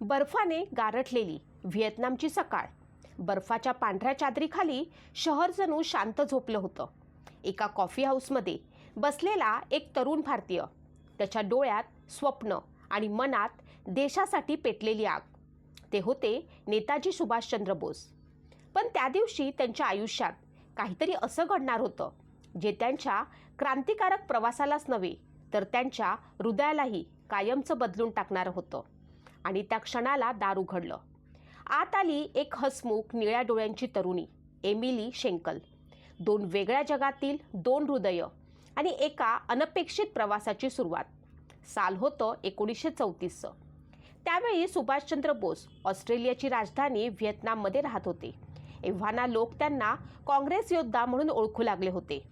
बर्फाने गारठलेली व्हिएतनामची सकाळ. बर्फाच्या पांढऱ्या चादरीखाली शहर जणू शांत झोपलं होतं. एका कॉफी हाऊसमध्ये बसलेला एक तरुण भारतीय. त्याच्या डोळ्यात स्वप्न आणि मनात देशासाठी पेटलेली आग. ते होते नेताजी सुभाषचंद्र बोस. पण त्या दिवशी त्यांच्या आयुष्यात काहीतरी असं घडणार होतं. जे त्यांच्या क्रांतिकारक प्रवासालाच नव्हे तर त्यांच्या हृदयालाही कायमचं बदलून टाकणारं होतं. आणि त्या क्षणाला दार उघडलं आत आली एक हसमुख निळ्या डोळ्यांची तरुणी एमिली शेंकल. दोन वेगळ्या जगातील दोन हृदय आणि एका अनपेक्षित प्रवासाची सुरुवात. साल होतं एकोणीसशे चौतीसचं. त्यावेळी सुभाषचंद्र बोस ऑस्ट्रेलियाची राजधानी व्हिएतनाममध्ये राहत होते. एव्हाना लोक त्यांना काँग्रेस योद्धा म्हणून ओळखू लागले होते.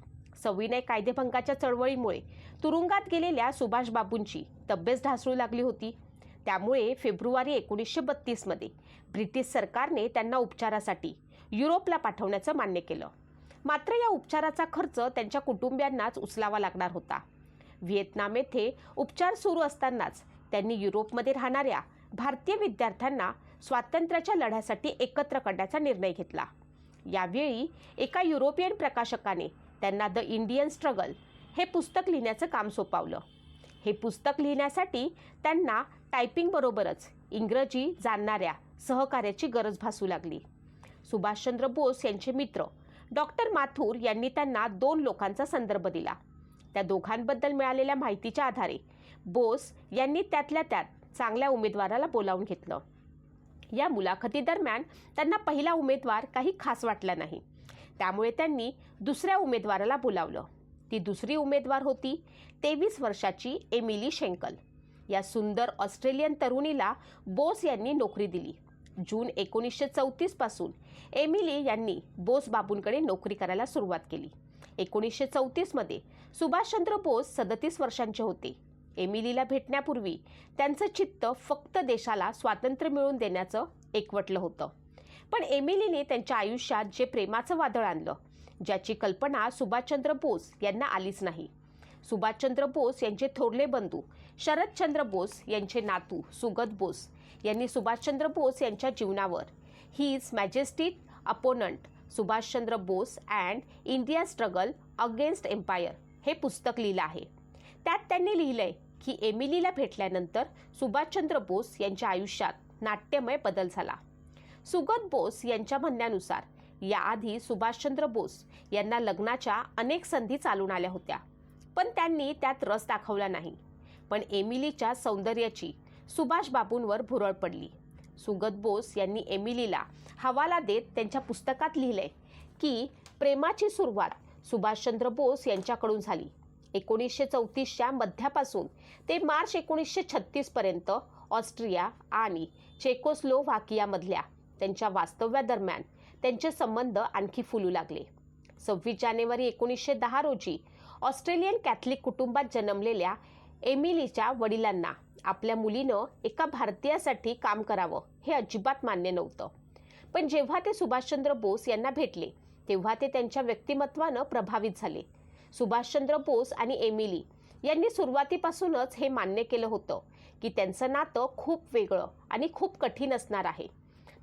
सविनय कायदेभंगाच्या चळवळीमुळे तुरुंगात गेलेल्या सुभाषबाबूंची तब्येत ढासळू लागली होती. त्यामुळे फेब्रुवारी एकोणीसशे बत्तीसमध्ये ब्रिटिश सरकारने त्यांना उपचारासाठी युरोपला पाठवण्याचं मान्य केलं. मात्र या उपचाराचा खर्च त्यांच्या कुटुंबियांनाच उचलावा लागणार होता. व्हिएतनाम येथे उपचार सुरू असतानाच त्यांनी युरोपमध्ये राहणाऱ्या भारतीय विद्यार्थ्यांना स्वातंत्र्याच्या लढ्यासाठी एकत्र करण्याचा निर्णय घेतला. यावेळी एका युरोपियन प्रकाशकाने त्यांना द इंडियन स्ट्रगल हे पुस्तक लिहिण्याचं काम सोपावलं. हे पुस्तक लिहिण्यासाठी त्यांना टायपिंगबरोबरच इंग्रजी जाणणाऱ्या सहकार्याची गरज भासू लागली. सुभाषचंद्र बोस यांचे मित्र डॉक्टर माथुर यांनी त्यांना दोन लोकांचा संदर्भ दिला. त्या दोघांबद्दल मिळालेल्या माहितीच्या आधारे बोस यांनी त्यातल्या त्यात चांगल्या उमेदवाराला बोलावून घेतलं. या मुलाखतीदरम्यान त्यांना पहिला उमेदवार काही खास वाटला नाही. त्यामुळे त्यांनी दुसऱ्या उमेदवाराला बोलावलं. ती दुसरी उमेदवार होती तेवीस वर्षाची एमिली शेंकल. या सुंदर ऑस्ट्रेलियन तरुणीला बोस यांनी नोकरी दिली. जून एकोणीसशे चौतीसपासून एमिली यांनी बोस बाबूंकडे नोकरी करायला सुरुवात केली. एकोणीसशे चौतीसमध्ये सुभाषचंद्र बोस सदतीस वर्षांचे होते. एमिलीला भेटण्यापूर्वी त्यांचं चित्त फक्त देशाला स्वातंत्र्य मिळवून देण्याचं एकवटलं होतं. पण एमिलीने त्यांच्या आयुष्यात जे प्रेमाचं वादळ आणलं ज्याची कल्पना सुभाषचंद्र बोस यांना आलीच नाही. सुभाषचंद्र बोस यांचे थोरले बंधू शरदचंद्र बोस यांचे नातू सुगत बोस यांनी सुभाषचंद्र बोस यांच्या जीवनावर. His majestic opponent Subhashchandra Bose and India struggle against empire हे पुस्तक लिहिलं आहे. त्यात त्यांनी लिहिलंय की एमिलीला भेटल्यानंतर सुभाषचंद्र बोस यांच्या आयुष्यात नाट्यमय बदल झाला. सुगत बोस यांच्या म्हणण्यानुसार याआधी सुभाषचंद्र बोस यांना लग्नाच्या अनेक संधी चालून आल्या होत्या. पण त्यांनी त्यात रस दाखवला नाही. पण एमिलीच्या सौंदर्याची सुभाष बाबूंवर भुरळ पडली. सुगत बोस यांनी एमिलीला हवाला देत त्यांच्या पुस्तकात लिहिले की प्रेमाची सुरुवात सुभाषचंद्र बोस यांच्याकडून झाली. एकोणीसशे चौतीसच्या मध्यापासून ते मार्च एकोणीसशे छत्तीसपर्यंत ऑस्ट्रिया आणि चेकोस्लोव्हाकियामधल्या त्यांच्या वास्तव्यादरम्यान त्यांचे संबंध आणखी फुलू लागले. सव्वीस जानेवारी एकोणीसशे दहा रोजी ऑस्ट्रेलियन कॅथलिक कुटुंबात जन्मलेल्या एमिलीच्या वडिलांना आपल्या मुलीनं एका भारतीयासाठी काम करावं हे अजिबात मान्य नव्हतं. पण जेव्हा ते सुभाषचंद्र बोस यांना भेटले तेव्हा ते त्यांच्या व्यक्तिमत्वानं प्रभावित झाले. सुभाषचंद्र बोस आणि एमिली यांनी सुरुवातीपासूनच हे मान्य केलं होतं की त्यांचं नातं खूप वेगळं आणि खूप कठीण असणार आहे.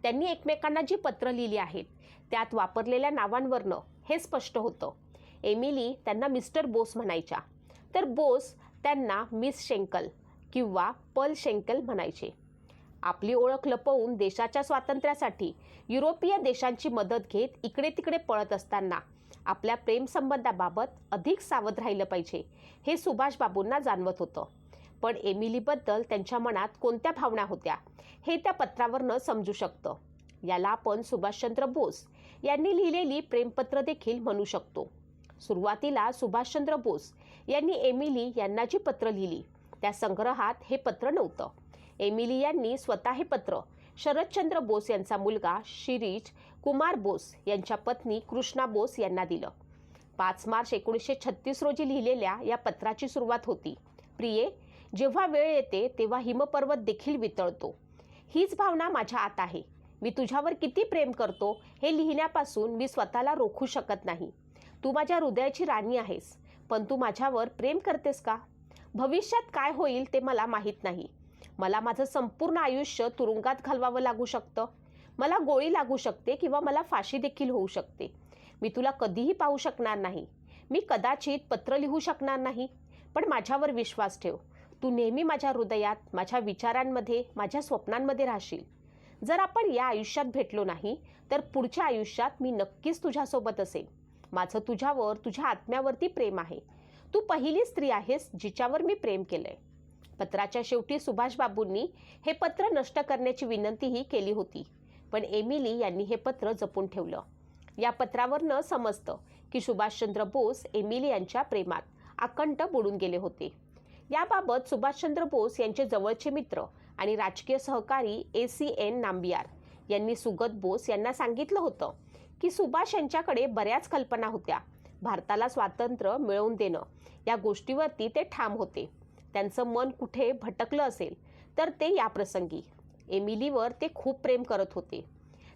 त्यांनी एकमेकांना जी पत्र लिहिली आहेत त्यात वापरलेल्या नावांवरनं हे स्पष्ट होतं. एमिली त्यांना मिस्टर बोस म्हणायच्या तर बोस त्यांना मिस शेंकल किंवा पल शेंकल म्हणायचे. आपली ओळख लपवून देशाच्या स्वातंत्र्यासाठी युरोपीय देशांची मदत घेत इकडे तिकडे पळत असताना आपल्या प्रेमसंबंधाबाबत अधिक सावध राहिलं पाहिजे हे सुभाषबाबूंना जाणवत होतं. पण एमिलीबद्दल त्यांच्या मनात कोणत्या भावना होत्या हे त्या पत्रावरनं समजू शकतं. याला आपण सुभाषचंद्र बोस यांनी लिहिलेली प्रेमपत्र देखील म्हणू शकतो. सुरुवातीला सुभाषचंद्र बोस यांनी एमिली यांना जी पत्र लिहिली त्या संग्रहात हे पत्र नव्हतं. एमिली यांनी स्वतः हे पत्र शरदचंद्र बोस यांचा मुलगा शिरीष कुमार बोस यांच्या पत्नी कृष्णा बोस यांना दिलं. पाच मार्च एकोणीसशे छत्तीस रोजी लिहिलेल्या या पत्राची सुरुवात होती. प्रिये जेव्हा वेळ येते तेव्हा हिमपर्वत देखील वितळतो. हीच भावना माझ्या आत आहे. मी तुझ्यावर किती प्रेम करतो हे लिहिण्यापासून मी स्वतःला रोखू शकत नाही. तू माझ्या हृदयाची राणी आहेस पण तू माझ्यावर प्रेम करतेस का? भविष्यात काय होईल ते मला माहीत नाही. मला माझं संपूर्ण आयुष्य तुरुंगात घालवावं लागू शकतं. मला गोळी लागू शकते किंवा मला फाशी देखील होऊ शकते. मी तुला कधीही पाहू शकणार नाही. मी कदाचित पत्र लिहू शकणार नाही. पण माझ्यावर विश्वास ठेव. तू नेहमी माझ्या हृदयात माझ्या विचारांमध्ये माझ्या स्वप्नांमध्ये राहशील. जर आपण या आयुष्यात भेटलो नाही तर पुढच्या आयुष्यात मी नक्कीच तुझ्यासोबत असेल. माझं तुझ्यावर तुझ्या आत्म्यावरती प्रेम आहे. तू पहिली स्त्री आहेस जिच्यावर मी प्रेम केलंय. पत्राच्या शेवटी सुभाषबाबूंनी हे पत्र नष्ट करण्याची विनंतीही केली होती. पण एमिली यांनी हे पत्र जपून ठेवलं. या पत्रावर न समजतं की सुभाषचंद्र बोस एमिली यांच्या प्रेमात अकंठ बुडून गेले होते. याबाबत सुभाषचंद्र बोस यांचे जवळचे मित्र आणि राजकीय सहकारी ए सी एन नांबियार यांनी सुगत बोस यांना सांगितलं होतं की सुभाष यांच्याकडे बऱ्याच कल्पना होत्या. भारताला स्वातंत्र्य मिळवून देणं या गोष्टीवरती ते ठाम होते. त्यांचं मन कुठे भटकलं असेल तर ते या प्रसंगी. एमिलीवर ते खूप प्रेम करत होते.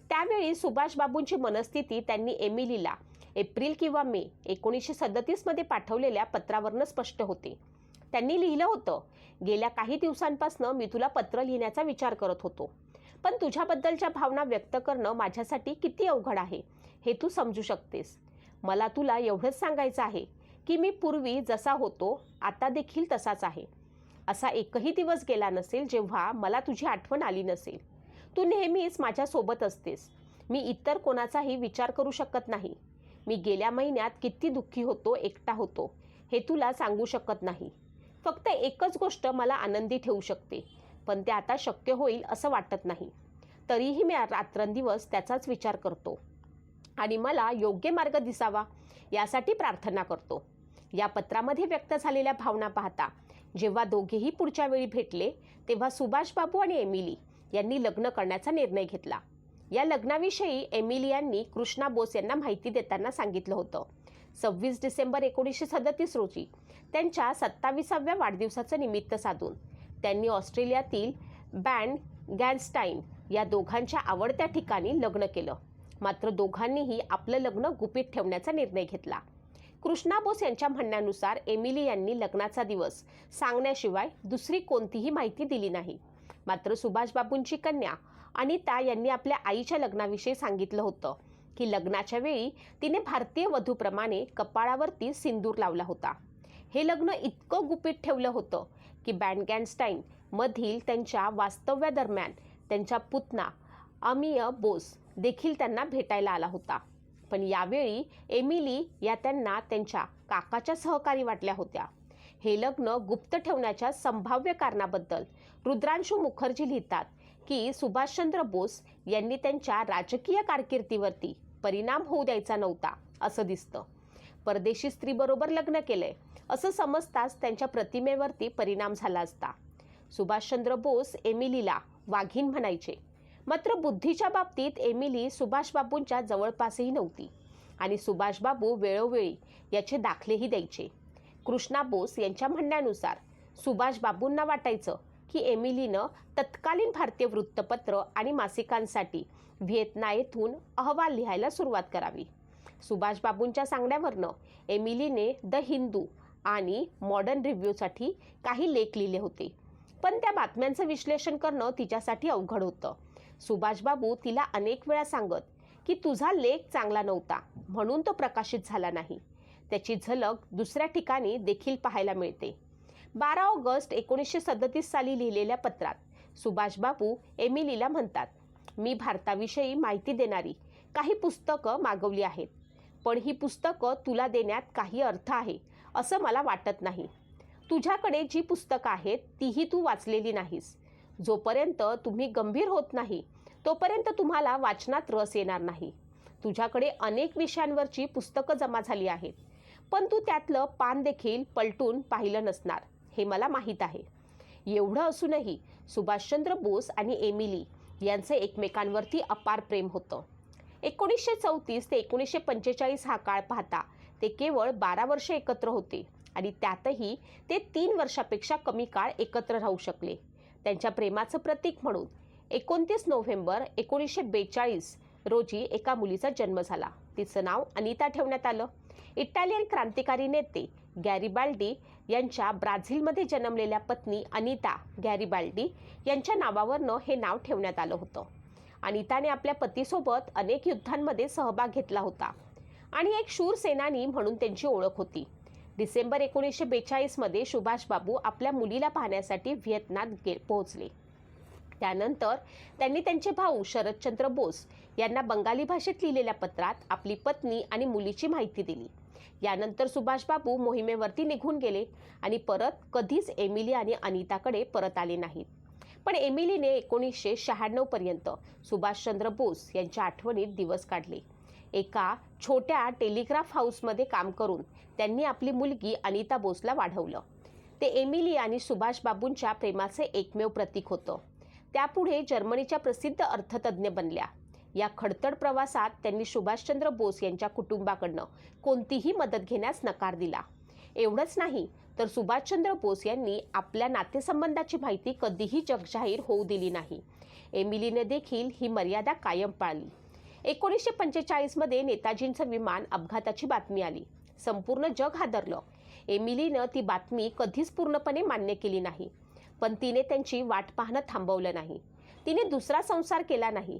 त्यावेळी सुभाष बाबूंची मनस्थिती त्यांनी एमिलीला एप्रिल किंवा मे एकोणीसशे सदतीसमध्ये पाठवलेल्या पत्रावरनं स्पष्ट होते. त्यांनी लिहिलं होतं. गेल्या काही दिवसांपासून मी तुला पत्र लिहिण्याचा विचार करत होतो. पण तुझ्याबद्दलच्या भावना व्यक्त करणं माझ्यासाठी किती अवघड आहे हे तू समजू शकतेस. मला तुला एवढंच सांगायचं आहे की मी पूर्वी जसा होतो आता देखील तसाच आहे. असा एकही दिवस गेला नसेल जेव्हा मला तुझी आठवण आली नसेल. तू नेहमीच माझ्यासोबत असतेस. मी इतर कोणाचाही विचार करू शकत नाही. मी गेल्या महिन्यात किती दुःखी होतो एकटा होतो हे तुला सांगू शकत नाही. फक्त एकच गोष्ट मला आनंदी ठेवू शकते. पण ते आता शक्य होईल असं वाटत नाही. तरीही मी रात्रंदिवस त्याचाच विचार करतो. आणि मला योग्य मार्ग दिसावा यासाठी प्रार्थना करतो. या पत्रामध्ये व्यक्त झालेल्या भावना पाहता जेव्हा दोघेही पुढच्या वेळी भेटले तेव्हा सुभाष बाबू आणि एमिली यांनी लग्न करण्याचा निर्णय घेतला. या लग्नाविषयी एमिली यांनी कृष्णा बोस यांना माहिती देताना सांगितलं होतं. सव्वीस डिसेंबर एकोणीसशे सदतीस रोजी त्यांच्या सत्ताविसाव्या वाढदिवसाचं निमित्त साधून. त्यांनी ऑस्ट्रेलियातील बँड गॅनस्टाईन या दोघांच्या आवडत्या ठिकाणी लग्न केलं. मात्र दोघांनीही आपलं लग्न गुपित ठेवण्याचा निर्णय घेतला. कृष्णा बोस यांच्या म्हणण्यानुसार एमिली यांनी लग्नाचा दिवस सांगण्याशिवाय दुसरी कोणतीही माहिती दिली नाही. मात्र सुभाषबाबूंची कन्या अनिता यांनी आपल्या आईच्या लग्नाविषयी सांगितलं होतं. की लग्नाच्या वेळी तिने भारतीय वधूप्रमाणे कपाळावरती सिंदूर लावला होता. हे लग्न इतकं गुपित ठेवलं होतं की बँडगॅनस्टाईन मधील त्यांच्या वास्तव्यादरम्यान त्यांच्या पुतना अमिय बोस देखील त्यांना भेटायला आला होता. पण यावेळी एमिली या त्यांना त्यांच्या काकाच्या सहकारी वाटल्या होत्या. हे लग्न गुप्त ठेवण्याच्या संभाव्य कारणाबद्दल रुद्रांशू मुखर्जी लिहितात. की सुभाषचंद्र बोस यांनी त्यांच्या राजकीय कारकिर्दीवरती परिणाम होऊ द्यायचा नव्हता असं दिसतं. परदेशी स्त्रीबरोबर लग्न केलंय असं समजताच त्यांच्या प्रतिमेवरती परिणाम झाला असता. सुभाषचंद्र बोस एमिलीला वाघीण म्हणायचे. मात्र बुद्धीच्या बाबतीत एमिली सुभाषबाबूंच्या जवळपासही नव्हती आणि सुभाषबाबू वेळोवेळी याचे दाखलेही द्यायचे. कृष्णा बोस यांच्या म्हणण्यानुसार सुभाषबाबूंना वाटायचं की एमिलीनं तत्कालीन भारतीय वृत्तपत्र आणि मासिकांसाठी व्हिएतना येथून अहवाल लिहायला सुरुवात करावी. सुभाषबाबूंच्या सांगण्यावरनं एमिलीने द हिंदू आणि मॉडर्न रिव्ह्यूसाठी काही लेख लिहिले होते. पण त्या बातम्यांचं विश्लेषण करणं तिच्यासाठी अवघड होतं. सुभाषबाबू तिला अनेक वेळा सांगत की तुझा लेख चांगला नव्हता म्हणून तो प्रकाशित झाला नाही. त्याची झलक दुसऱ्या ठिकाणी देखील पाहायला मिळते. बारा ऑगस्ट एकोणीसशे सदतीस साली लिहिलेल्या पत्रात. सुभाषबाबू एमिलीला म्हणतात मी भारताविषयी माहिती देणारी काही पुस्तकं मागवली आहेत. पण ही पुस्तकं तुला देण्यात काही अर्थ आहे असं मला वाटत नाही. तुझ्याकडे जी पुस्तकं आहेत तीही तू वाचलेली नाहीस. जोपर्यंत तुम्ही गंभीर होत नाही तोपर्यंत तुम्हाला वाचनात रस येणार नाही. तुझ्याकडे अनेक विषयांवरची पुस्तकं जमा झाली आहेत. पण तू त्यातलं पान देखील पलटून पाहिलं नसणार. हे मला माहीत आहे. एवढं असूनही सुभाषचंद्र बोस आणि एमिली यांचे एकमेकांवरती अपार प्रेम होतं. एकोणीसशे चौतीस ते एकोणीसशे पंचेचाळीस हा काळ पाहता ते केवळ बारा वर्षे एकत्र होते आणि त्यातही ते तीन वर्षापेक्षा कमी काळ एकत्र राहू शकले. त्यांच्या प्रेमाचं प्रतीक म्हणून एकोणतीस नोव्हेंबर एकोणीसशे बेचाळीस रोजी एका मुलीचा जन्म झाला. तिचं नाव अनिता ठेवण्यात आलं. इटालियन क्रांतिकारी नेते गॅरिबाल्डी यांच्या ब्राझीलमध्ये जन्मलेल्या पत्नी अनिता गॅरिबाल्डी यांच्या नावावरनं हे नाव ठेवण्यात आलं होतं. अनिताने आपल्या पतीसोबत अनेक युद्धांमध्ये सहभाग घेतला होता आणि एक शूर सेनानी म्हणून त्यांची ओळख होती. डिसेंबर एकोणीसशे बेचाळीसमध्ये सुभाष बाबू आपल्या मुलीला पाहण्यासाठी व्हिएतनात गे पोहोचले. त्यानंतर त्यांनी त्यांचे भाऊ शरदचंद्र बोस यांना बंगाली भाषेत लिहिलेल्या पत्रात आपली पत्नी आणि मुलीची माहिती दिली. यानंतर सुभाष बाबू मोहिमेवरती निघून गेले आणि परत कधीच एमिली आणि अनिताकडे परत आले नाहीत. पण एमिलीने एकोणीसशे शहाण्णव पर्यंत सुभाषचंद्र बोस यांच्या आठवणीत दिवस काढले. एका छोट्या टेलिग्राफ हाऊसमध्ये काम करून त्यांनी आपली मुलगी अनिता बोसला वाढवलं. ते एमिली आणि सुभाष बाबूंच्या प्रेमाचे एकमेव प्रतीक होतं. त्यापुढे जर्मनीच्या प्रसिद्ध अर्थतज्ज्ञ बनल्या. या खडतड प्रवासात त्यांनी सुभाषचंद्र बोस यांच्या कुटुंबाकडनं कोणतीही मदत घेण्यास नकार दिला. एवढंच नाही तर सुभाषचंद्र बोस यांनी आपल्या नातेसंबंधाची माहिती कधीही जगजाहीर होऊ दिली नाही. एमिलीने देखील ही मर्यादा कायम पाळली. एकोणीसशे पंचेचाळीसमध्ये नेताजींचं विमान अपघाताची बातमी आली. संपूर्ण जग हादरलं. एमिलीनं ती बातमी कधीच पूर्णपणे मान्य केली नाही. पण तिने त्यांची वाट पाहणं थांबवलं नाही. तिने दुसरा संसार केला नाही.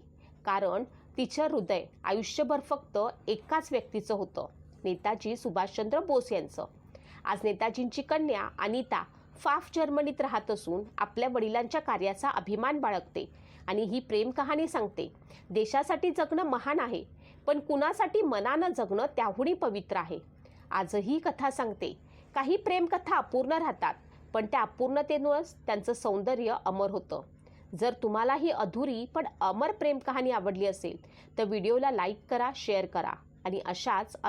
कारण तिचं हृदय आयुष्यभर फक्त एकाच व्यक्तीचं होतं नेताजी सुभाषचंद्र बोस यांचं. आज नेताजींची कन्या अनिता फाफ जर्मनीत राहत असून आपल्या वडिलांच्या कार्याचा अभिमान बाळगते आणि ही प्रेम कहाणी सांगते. देशासाठी जगणं महान आहे पण कुणासाठी मनानं जगणं त्याहूनही पवित्र आहे. आजही ही कथा सांगते. काही प्रेमकथा अपूर्ण राहतात पण त्या अपूर्णतेमुळंच त्यांचं सौंदर्य अमर होतं. जर तुम्हाला ही अधुरी पण अमर प्रेम कहाणी आवडली असेल तर व्हिडिओला लाईक करा शेअर करा आणि अशाच अन-